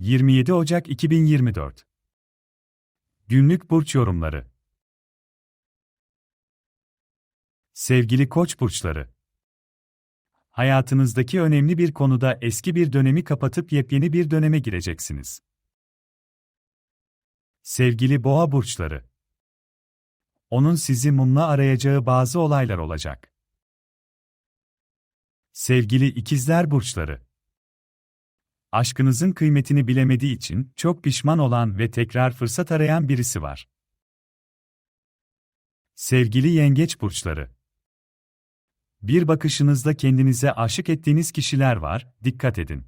27 Ocak 2024 Günlük burç yorumları. Sevgili Koç burçları. Hayatınızdaki önemli bir konuda eski bir dönemi kapatıp yepyeni bir döneme gireceksiniz. Sevgili Boğa burçları. Onun sizi mumla arayacağı bazı olaylar olacak. Sevgili İkizler burçları. Aşkınızın kıymetini bilemediği için çok pişman olan ve tekrar fırsat arayan birisi var. Sevgili Yengeç burçları. Bir bakışınızda kendinize aşık ettiğiniz kişiler var, dikkat edin.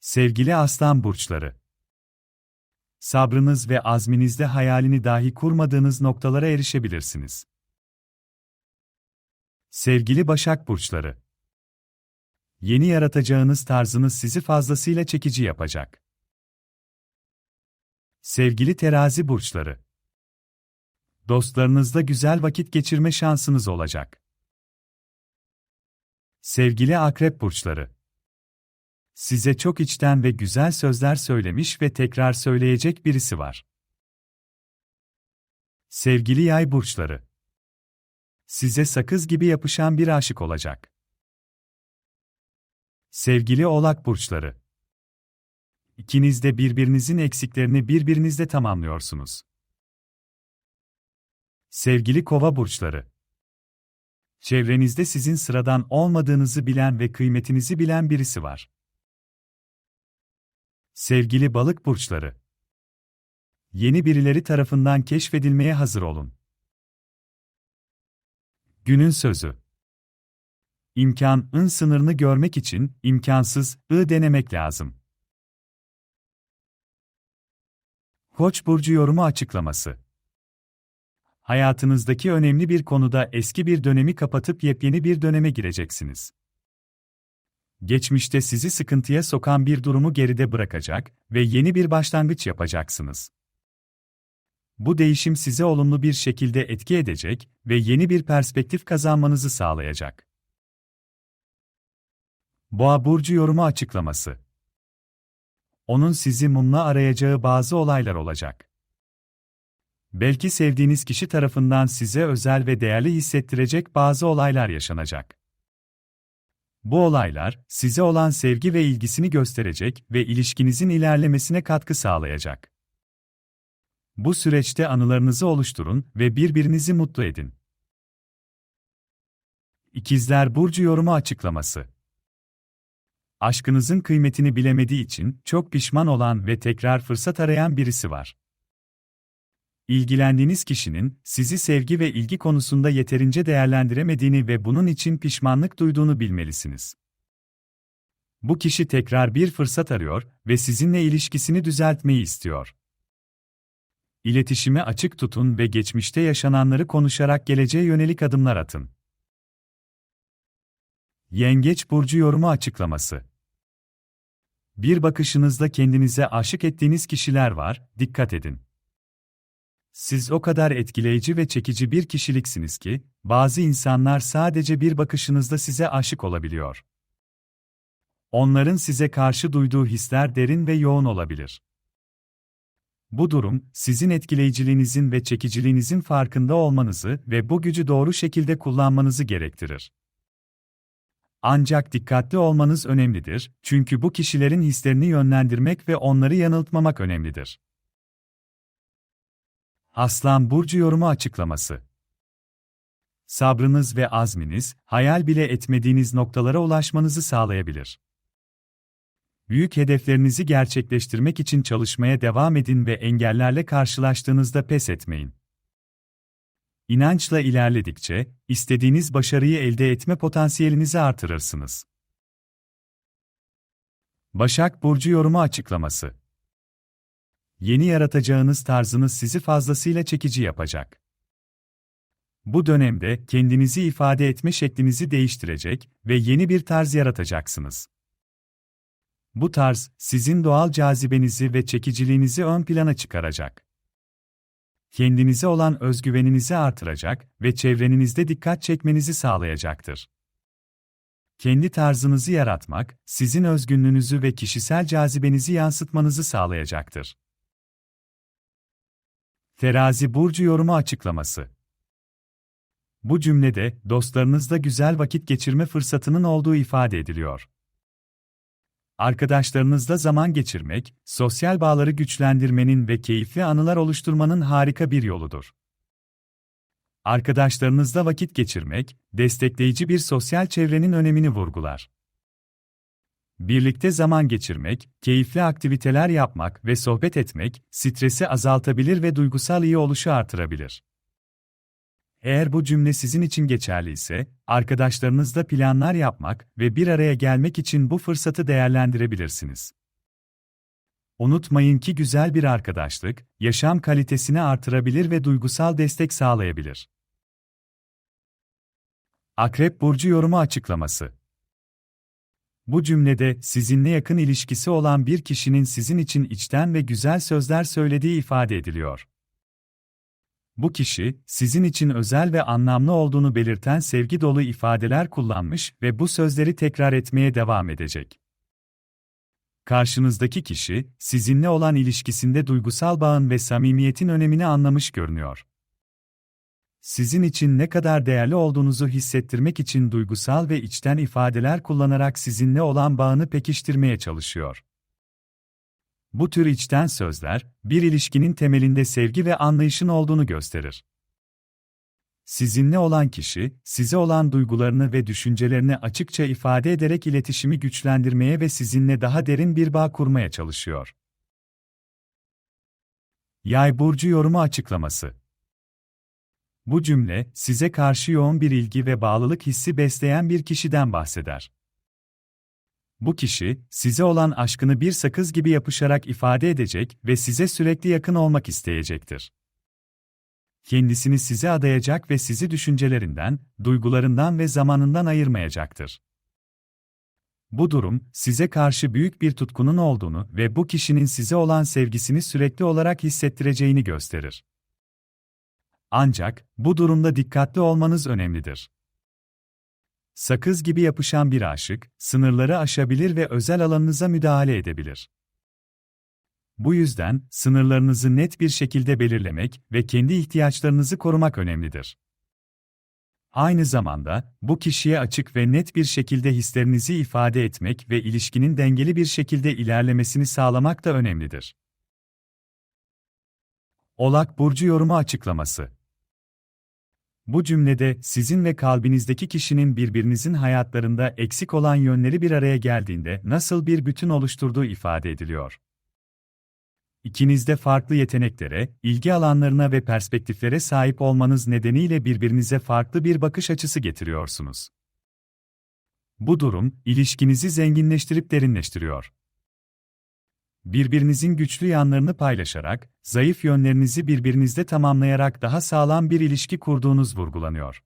Sevgili Aslan burçları. Sabrınız ve azminizde hayalini dahi kurmadığınız noktalara erişebilirsiniz. Sevgili Başak burçları. Yeni yaratacağınız tarzınız sizi fazlasıyla çekici yapacak. Sevgili terazi burçları. Dostlarınızla güzel vakit geçirme şansınız olacak. Sevgili akrep burçları. Size çok içten ve güzel sözler söylemiş ve tekrar söyleyecek birisi var. Sevgili yay burçları. Size sakız gibi yapışan bir aşık olacak. Sevgili Oğlak burçları. İkiniz de birbirinizin eksiklerini birbirinizde tamamlıyorsunuz. Sevgili Kova burçları. Çevrenizde sizin sıradan olmadığınızı bilen ve kıymetinizi bilen birisi var. Sevgili Balık burçları. Yeni birileri tarafından keşfedilmeye hazır olun. Günün sözü İmkanın sınırını görmek için imkansız ı denemek lazım. Koç burcu yorumu açıklaması. Hayatınızdaki önemli bir konuda eski bir dönemi kapatıp yepyeni bir döneme gireceksiniz. Geçmişte sizi sıkıntıya sokan bir durumu geride bırakacak ve yeni bir başlangıç yapacaksınız. Bu değişim size olumlu bir şekilde etki edecek ve yeni bir perspektif kazanmanızı sağlayacak. Boğa burcu yorumu açıklaması. Onun sizi mumla arayacağı bazı olaylar olacak. Belki sevdiğiniz kişi tarafından size özel ve değerli hissettirecek bazı olaylar yaşanacak. Bu olaylar size olan sevgi ve ilgisini gösterecek ve ilişkinizin ilerlemesine katkı sağlayacak. Bu süreçte anılarınızı oluşturun ve birbirinizi mutlu edin. İkizler burcu yorumu açıklaması aşkınızın kıymetini bilemediği için çok pişman olan ve tekrar fırsat arayan birisi var. İlgilendiğiniz kişinin sizi sevgi ve ilgi konusunda yeterince değerlendiremediğini ve bunun için pişmanlık duyduğunu bilmelisiniz. Bu kişi tekrar bir fırsat arıyor ve sizinle ilişkisini düzeltmeyi istiyor. İletişimi açık tutun ve geçmişte yaşananları konuşarak geleceğe yönelik adımlar atın. Yengeç burcu yorumu açıklaması. Bir bakışınızda kendinize aşık ettiğiniz kişiler var, dikkat edin. Siz o kadar etkileyici ve çekici bir kişiliksiniz ki, bazı insanlar sadece bir bakışınızda size aşık olabiliyor. Onların size karşı duyduğu hisler derin ve yoğun olabilir. Bu durum, sizin etkileyiciliğinizin ve çekiciliğinizin farkında olmanızı ve bu gücü doğru şekilde kullanmanızı gerektirir. Ancak dikkatli olmanız önemlidir, çünkü bu kişilerin hislerini yönlendirmek ve onları yanıltmamak önemlidir. Aslan Burcu yorumu açıklaması Sabrınız ve azminiz, hayal bile etmediğiniz noktalara ulaşmanızı sağlayabilir. Büyük hedeflerinizi gerçekleştirmek için çalışmaya devam edin ve engellerle karşılaştığınızda pes etmeyin. İnançla ilerledikçe, istediğiniz başarıyı elde etme potansiyelinizi artırırsınız. Başak Burcu yorumu açıklaması Yeni yaratacağınız tarzınız sizi fazlasıyla çekici yapacak. Bu dönemde kendinizi ifade etme şeklinizi değiştirecek ve yeni bir tarz yaratacaksınız. Bu tarz, sizin doğal cazibenizi ve çekiciliğinizi ön plana çıkaracak kendinize olan özgüveninizi artıracak ve çevrenizde dikkat çekmenizi sağlayacaktır. kendi tarzınızı yaratmak, sizin özgünlüğünüzü ve kişisel cazibenizi yansıtmanızı sağlayacaktır. Terazi burcu yorumu açıklaması. Bu cümlede dostlarınızla güzel vakit geçirme fırsatının olduğu ifade ediliyor. Arkadaşlarınızla zaman geçirmek, sosyal bağları güçlendirmenin ve keyifli anılar oluşturmanın harika bir yoludur. Arkadaşlarınızla vakit geçirmek, destekleyici bir sosyal çevrenin önemini vurgular. Birlikte zaman geçirmek, keyifli aktiviteler yapmak ve sohbet etmek, stresi azaltabilir ve duygusal iyi oluşu artırabilir. Eğer bu cümle sizin için geçerli ise, arkadaşlarınızla planlar yapmak ve bir araya gelmek için bu fırsatı değerlendirebilirsiniz. Unutmayın ki güzel bir arkadaşlık, yaşam kalitesini artırabilir ve duygusal destek sağlayabilir. Akrep Burcu yorumu açıklaması Bu cümlede, sizinle yakın ilişkisi olan bir kişinin sizin için içten ve güzel sözler söylediği ifade ediliyor. Bu kişi, sizin için özel ve anlamlı olduğunu belirten sevgi dolu ifadeler kullanmış ve bu sözleri tekrar etmeye devam edecek. Karşınızdaki kişi, sizinle olan ilişkisinde duygusal bağın ve samimiyetin önemini anlamış görünüyor. Sizin için ne kadar değerli olduğunuzu hissettirmek için duygusal ve içten ifadeler kullanarak sizinle olan bağını pekiştirmeye çalışıyor. Bu tür içten sözler, bir ilişkinin temelinde sevgi ve anlayışın olduğunu gösterir. Sizinle olan kişi, size olan duygularını ve düşüncelerini açıkça ifade ederek iletişimi güçlendirmeye ve sizinle daha derin bir bağ kurmaya çalışıyor. Yay burcu yorumu açıklaması. Bu cümle, size karşı yoğun bir ilgi ve bağlılık hissi besleyen bir kişiden bahseder. Bu kişi, size olan aşkını bir sakız gibi yapışarak ifade edecek ve size sürekli yakın olmak isteyecektir. Kendisini size adayacak ve sizi düşüncelerinden, duygularından ve zamanından ayırmayacaktır. Bu durum, size karşı büyük bir tutkunun olduğunu ve bu kişinin size olan sevgisini sürekli olarak hissettireceğini gösterir. Ancak, bu durumda dikkatli olmanız önemlidir. Sakız gibi yapışan bir aşık, sınırları aşabilir ve özel alanınıza müdahale edebilir. Bu yüzden, sınırlarınızı net bir şekilde belirlemek ve kendi ihtiyaçlarınızı korumak önemlidir. Aynı zamanda, bu kişiye açık ve net bir şekilde hislerinizi ifade etmek ve ilişkinin dengeli bir şekilde ilerlemesini sağlamak da önemlidir. Olak Burcu yorumu açıklaması bu cümlede sizin ve kalbinizdeki kişinin birbirinizin hayatlarında eksik olan yönleri bir araya geldiğinde nasıl bir bütün oluşturduğu ifade ediliyor. İkiniz de farklı yeteneklere, ilgi alanlarına ve perspektiflere sahip olmanız nedeniyle birbirinize farklı bir bakış açısı getiriyorsunuz. Bu durum, ilişkinizi zenginleştirip derinleştiriyor birbirinizin güçlü yanlarını paylaşarak, zayıf yönlerinizi birbirinizde tamamlayarak daha sağlam bir ilişki kurduğunuz vurgulanıyor.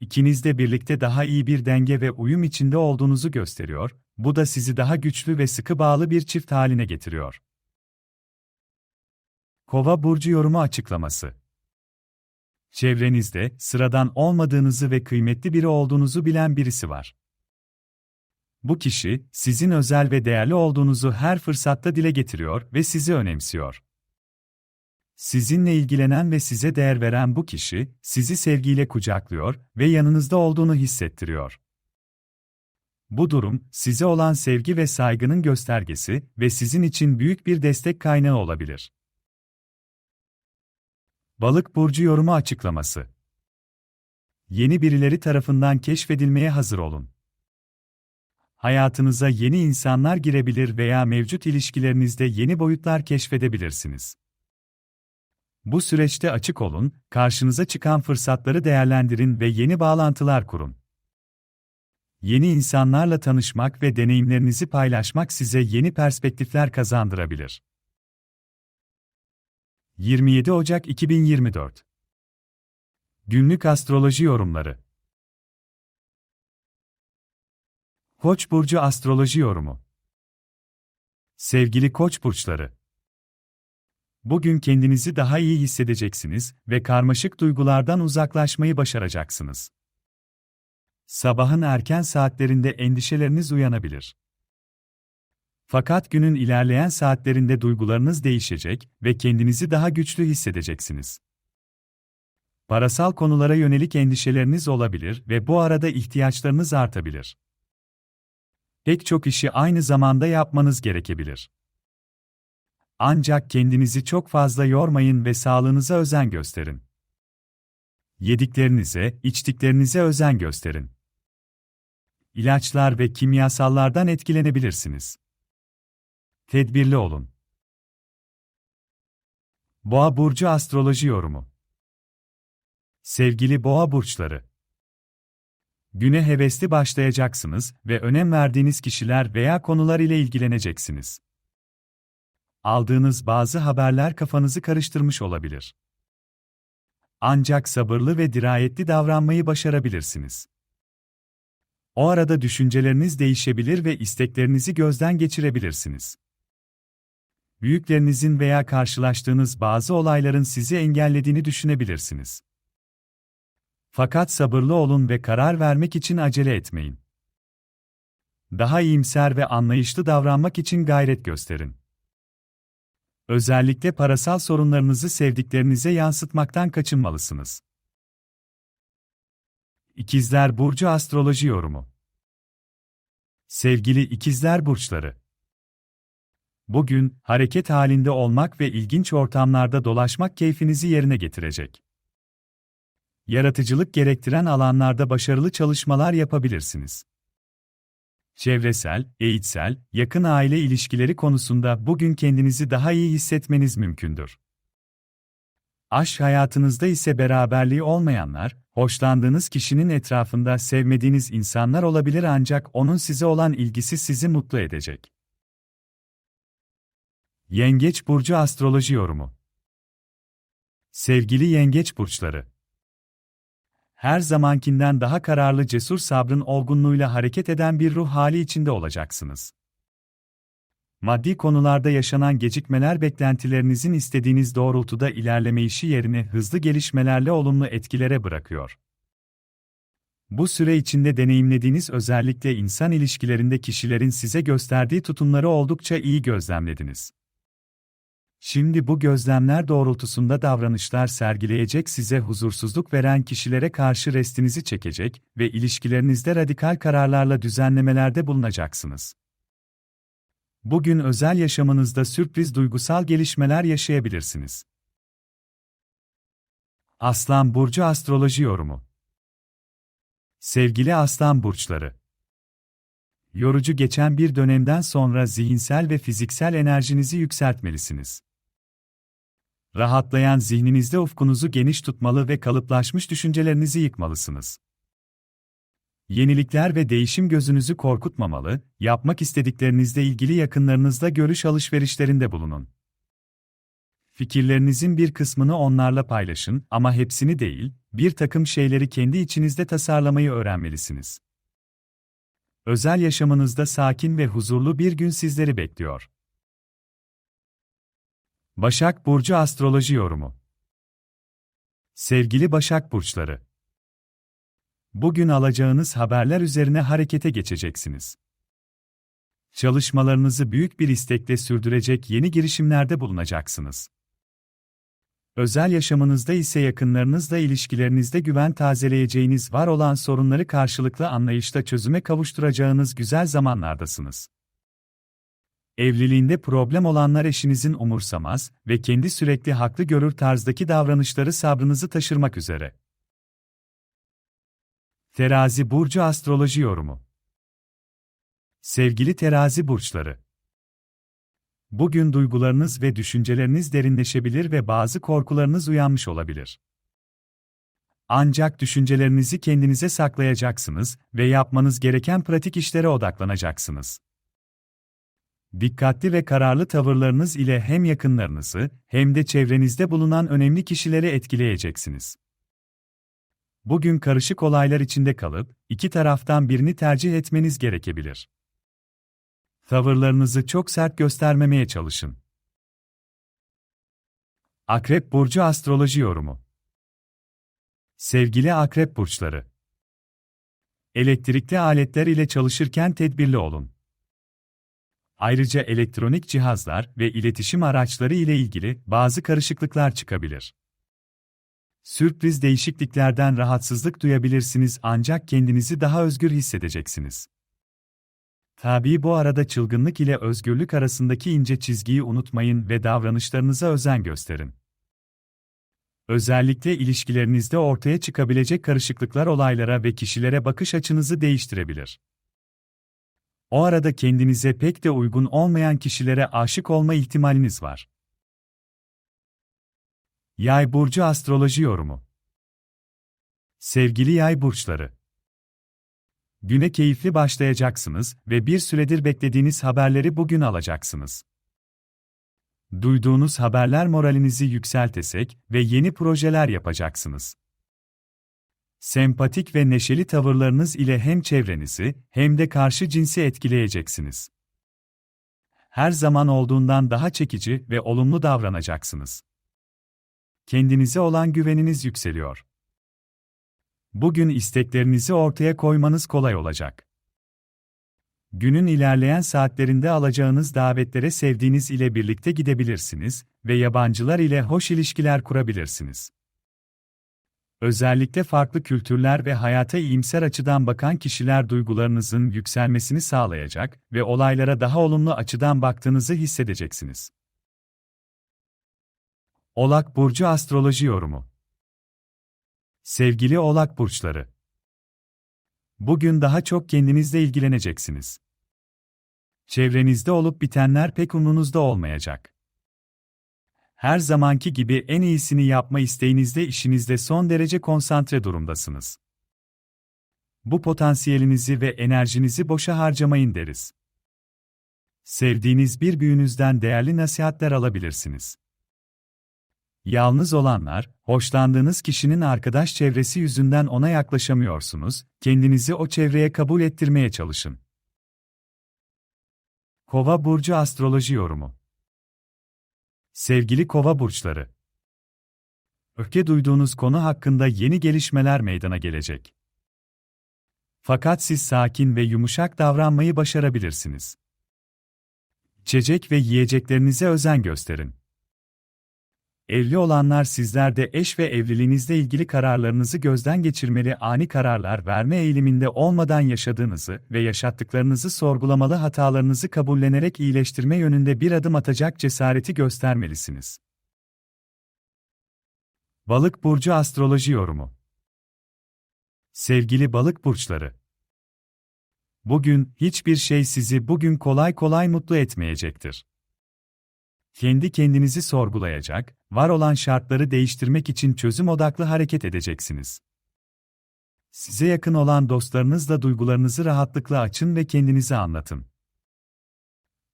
İkiniz de birlikte daha iyi bir denge ve uyum içinde olduğunuzu gösteriyor, bu da sizi daha güçlü ve sıkı bağlı bir çift haline getiriyor. Kova burcu yorumu açıklaması. Çevrenizde sıradan olmadığınızı ve kıymetli biri olduğunuzu bilen birisi var. Bu kişi, sizin özel ve değerli olduğunuzu her fırsatta dile getiriyor ve sizi önemsiyor. Sizinle ilgilenen ve size değer veren bu kişi, sizi sevgiyle kucaklıyor ve yanınızda olduğunu hissettiriyor. Bu durum, size olan sevgi ve saygının göstergesi ve sizin için büyük bir destek kaynağı olabilir. Balık burcu yorumu açıklaması. Yeni birileri tarafından keşfedilmeye hazır olun. Hayatınıza yeni insanlar girebilir veya mevcut ilişkilerinizde yeni boyutlar keşfedebilirsiniz. Bu süreçte açık olun, karşınıza çıkan fırsatları değerlendirin ve yeni bağlantılar kurun. Yeni insanlarla tanışmak ve deneyimlerinizi paylaşmak size yeni perspektifler kazandırabilir. 27 Ocak 2024 Günlük Astroloji Yorumları Koç burcu astroloji yorumu. Sevgili Koç burçları. Bugün kendinizi daha iyi hissedeceksiniz ve karmaşık duygulardan uzaklaşmayı başaracaksınız. Sabahın erken saatlerinde endişeleriniz uyanabilir. Fakat günün ilerleyen saatlerinde duygularınız değişecek ve kendinizi daha güçlü hissedeceksiniz. Parasal konulara yönelik endişeleriniz olabilir ve bu arada ihtiyaçlarınız artabilir. Pek çok işi aynı zamanda yapmanız gerekebilir. Ancak kendinizi çok fazla yormayın ve sağlığınıza özen gösterin. Yediklerinize, içtiklerinize özen gösterin. İlaçlar ve kimyasallardan etkilenebilirsiniz. Tedbirli olun. Boğa burcu astroloji yorumu. Sevgili boğa burçları, güne hevesli başlayacaksınız ve önem verdiğiniz kişiler veya konular ile ilgileneceksiniz. Aldığınız bazı haberler kafanızı karıştırmış olabilir. Ancak sabırlı ve dirayetli davranmayı başarabilirsiniz. O arada düşünceleriniz değişebilir ve isteklerinizi gözden geçirebilirsiniz. Büyüklerinizin veya karşılaştığınız bazı olayların sizi engellediğini düşünebilirsiniz. Fakat sabırlı olun ve karar vermek için acele etmeyin. Daha iyimser ve anlayışlı davranmak için gayret gösterin. Özellikle parasal sorunlarınızı sevdiklerinize yansıtmaktan kaçınmalısınız. İkizler Burcu Astroloji Yorumu Sevgili İkizler Burçları Bugün, hareket halinde olmak ve ilginç ortamlarda dolaşmak keyfinizi yerine getirecek. Yaratıcılık gerektiren alanlarda başarılı çalışmalar yapabilirsiniz. Çevresel, eğitsel, yakın aile ilişkileri konusunda bugün kendinizi daha iyi hissetmeniz mümkündür. Aşk hayatınızda ise beraberliği olmayanlar, hoşlandığınız kişinin etrafında sevmediğiniz insanlar olabilir ancak onun size olan ilgisi sizi mutlu edecek. Yengeç burcu astroloji yorumu. Sevgili yengeç burçları, her zamankinden daha kararlı cesur sabrın olgunluğuyla hareket eden bir ruh hali içinde olacaksınız. Maddi konularda yaşanan gecikmeler beklentilerinizin istediğiniz doğrultuda ilerleme işi yerini hızlı gelişmelerle olumlu etkilere bırakıyor. Bu süre içinde deneyimlediğiniz özellikle insan ilişkilerinde kişilerin size gösterdiği tutumları oldukça iyi gözlemlediniz. Şimdi bu gözlemler doğrultusunda davranışlar sergileyecek size huzursuzluk veren kişilere karşı restinizi çekecek ve ilişkilerinizde radikal kararlarla düzenlemelerde bulunacaksınız. Bugün özel yaşamınızda sürpriz duygusal gelişmeler yaşayabilirsiniz. Aslan Burcu Astroloji Yorumu Sevgili Aslan Burçları Yorucu geçen bir dönemden sonra zihinsel ve fiziksel enerjinizi yükseltmelisiniz. Rahatlayan zihninizde ufkunuzu geniş tutmalı ve kalıplaşmış düşüncelerinizi yıkmalısınız. Yenilikler ve değişim gözünüzü korkutmamalı, yapmak istediklerinizle ilgili yakınlarınızla görüş alışverişlerinde bulunun. Fikirlerinizin bir kısmını onlarla paylaşın ama hepsini değil, bir takım şeyleri kendi içinizde tasarlamayı öğrenmelisiniz. Özel yaşamınızda sakin ve huzurlu bir gün sizleri bekliyor. Başak Burcu Astroloji Yorumu Sevgili Başak Burçları Bugün alacağınız haberler üzerine harekete geçeceksiniz. Çalışmalarınızı büyük bir istekle sürdürecek yeni girişimlerde bulunacaksınız. Özel yaşamınızda ise yakınlarınızla ilişkilerinizde güven tazeleyeceğiniz var olan sorunları karşılıklı anlayışla çözüme kavuşturacağınız güzel zamanlardasınız. Evliliğinde problem olanlar eşinizin umursamaz ve kendi sürekli haklı görür tarzdaki davranışları sabrınızı taşırmak üzere. Terazi Burcu Astroloji Yorumu Sevgili terazi burçları, Bugün duygularınız ve düşünceleriniz derinleşebilir ve bazı korkularınız uyanmış olabilir. Ancak düşüncelerinizi kendinize saklayacaksınız ve yapmanız gereken pratik işlere odaklanacaksınız. Dikkatli ve kararlı tavırlarınız ile hem yakınlarınızı hem de çevrenizde bulunan önemli kişileri etkileyeceksiniz. Bugün karışık olaylar içinde kalıp iki taraftan birini tercih etmeniz gerekebilir. Tavırlarınızı çok sert göstermemeye çalışın. Akrep burcu astroloji yorumu. Sevgili akrep burçları, Elektrikli aletler ile çalışırken tedbirli olun. Ayrıca elektronik cihazlar ve iletişim araçları ile ilgili bazı karışıklıklar çıkabilir. Sürpriz değişikliklerden rahatsızlık duyabilirsiniz ancak kendinizi daha özgür hissedeceksiniz. Tabii bu arada çılgınlık ile özgürlük arasındaki ince çizgiyi unutmayın ve davranışlarınıza özen gösterin. Özellikle ilişkilerinizde ortaya çıkabilecek karışıklıklar olaylara ve kişilere bakış açınızı değiştirebilir. O arada kendinize pek de uygun olmayan kişilere aşık olma ihtimaliniz var. Yay burcu astroloji yorumu. Sevgili yay burçları. Güne keyifli başlayacaksınız ve bir süredir beklediğiniz haberleri bugün alacaksınız. Duyduğunuz haberler moralinizi yükseltecek ve yeni projeler yapacaksınız. Sempatik ve neşeli tavırlarınız ile hem çevrenizi hem de karşı cinsi etkileyeceksiniz. Her zaman olduğundan daha çekici ve olumlu davranacaksınız. Kendinize olan güveniniz yükseliyor. Bugün isteklerinizi ortaya koymanız kolay olacak. Günün ilerleyen saatlerinde alacağınız davetlere sevdiğiniz ile birlikte gidebilirsiniz ve yabancılar ile hoş ilişkiler kurabilirsiniz. Özellikle farklı kültürler ve hayata iyimser açıdan bakan kişiler duygularınızın yükselmesini sağlayacak ve olaylara daha olumlu açıdan baktığınızı hissedeceksiniz. Oğlak Burcu Astroloji Yorumu Sevgili Oğlak Burçları Bugün daha çok kendinizle ilgileneceksiniz. Çevrenizde olup bitenler pek umrunuzda olmayacak. Her zamanki gibi en iyisini yapma isteğinizde işinizde son derece konsantre durumdasınız. Bu potansiyelinizi ve enerjinizi boşa harcamayın deriz. Sevdiğiniz bir büyünüzden değerli nasihatler alabilirsiniz. Yalnız olanlar, hoşlandığınız kişinin arkadaş çevresi yüzünden ona yaklaşamıyorsunuz, kendinizi o çevreye kabul ettirmeye çalışın. Kova burcu astroloji yorumu. Sevgili Kova burçları. Öfke duyduğunuz konu hakkında yeni gelişmeler meydana gelecek. Fakat siz sakin ve yumuşak davranmayı başarabilirsiniz. İçecek ve yiyeceklerinize özen gösterin. Evli olanlar sizler de eş ve evliliğinizle ilgili kararlarınızı gözden geçirmeli ani kararlar verme eğiliminde olmadan yaşadığınızı ve yaşattıklarınızı sorgulamalı hatalarınızı kabullenerek iyileştirme yönünde bir adım atacak cesareti göstermelisiniz. Balık burcu astroloji yorumu. Sevgili balık burçları. Bugün hiçbir şey sizi bugün kolay kolay mutlu etmeyecektir. Kendi kendinizi sorgulayacak, var olan şartları değiştirmek için çözüm odaklı hareket edeceksiniz. Size yakın olan dostlarınızla duygularınızı rahatlıkla açın ve kendinizi anlatın.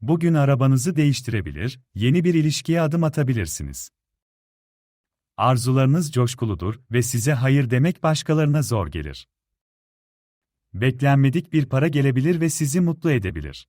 Bugün arabanızı değiştirebilir, yeni bir ilişkiye adım atabilirsiniz. Arzularınız coşkuludur ve size hayır demek başkalarına zor gelir. Beklenmedik bir para gelebilir ve sizi mutlu edebilir.